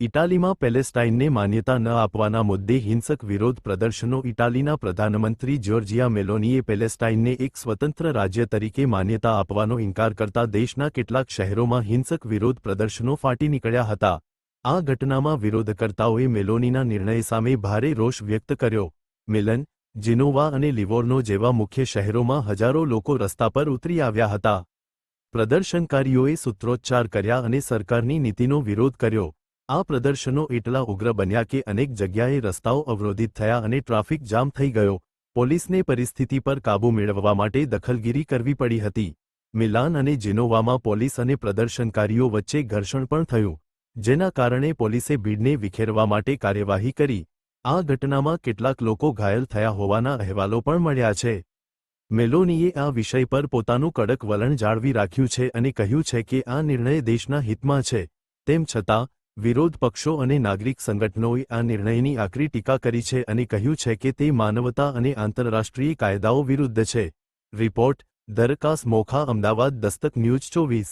ઇટાલીમાં પેલેસ્ટાઇનને માન્યતા ન આપવાના મુદ્દે હિંસક વિરોધ પ્રદર્શનો ઇટાલીના પ્રધાનમંત્રી જ્યોર્જિયા મેલોનીએ પેલેસ્ટાઇનને એક સ્વતંત્ર રાજ્ય તરીકે માન્યતા આપવાનો ઇનકાર કરતા દેશના કેટલાક શહેરોમાં હિંસક વિરોધ પ્રદર્શનો ફાટી નીકળ્યા હતા. આ ઘટનામાં વિરોધકર્તાઓએ મેલોનીના નિર્ણય સામે ભારે રોષ વ્યક્ત કર્યો. મિલન, જીનોવા અને લિવોર્નો જેવા મુખ્ય શહેરોમાં હજારો લોકો રસ્તા પર ઉતરી આવ્યા હતા. પ્રદર્શનકારીઓએ સૂત્રોચ્ચાર કર્યા અને સરકારની નીતિનો વિરોધ કર્યો. આ પ્રદર્શનો એટલા ઉગ્ર બન્યા કે અનેક જગ્યાએ રસ્તાઓ અવરોધિત થયા અને ટ્રાફિક જામ થઈ ગયો. પોલીસને પરિસ્થિતિ પર કાબૂ મેળવવા માટે દખલગીરી કરવી પડી હતી. મિલાન અને જીનોવામાં પોલીસ અને પ્રદર્શનકારીઓ વચ્ચે ઘર્ષણ પણ થયું, જેના કારણે પોલીસે ભીડને વિખેરવા માટે કાર્યવાહી કરી. આ ઘટનામાં કેટલાક લોકો ઘાયલ થયા હોવાના અહેવાલો પણ મળ્યા છે. મેલોનીએ આ વિષય પર પોતાનું કડક વલણ જાળવી રાખ્યું છે અને કહ્યું છે કે આ નિર્ણય દેશના હિતમાં છે. તેમ છતાં વિરોધ પક્ષો અને નાગરિક સંગઠનોએ આ નિર્ણયની આકરી ટીકા કરી છે અને કહ્યું છે કે તે માનવતા અને આંતરરાષ્ટ્રીય કાયદાઓ વિરુદ્ધ છે. રિપોર્ટ દરકાસ મોખા, અમદાવાદ, દસ્તક ન્યૂઝ ચોવીસ.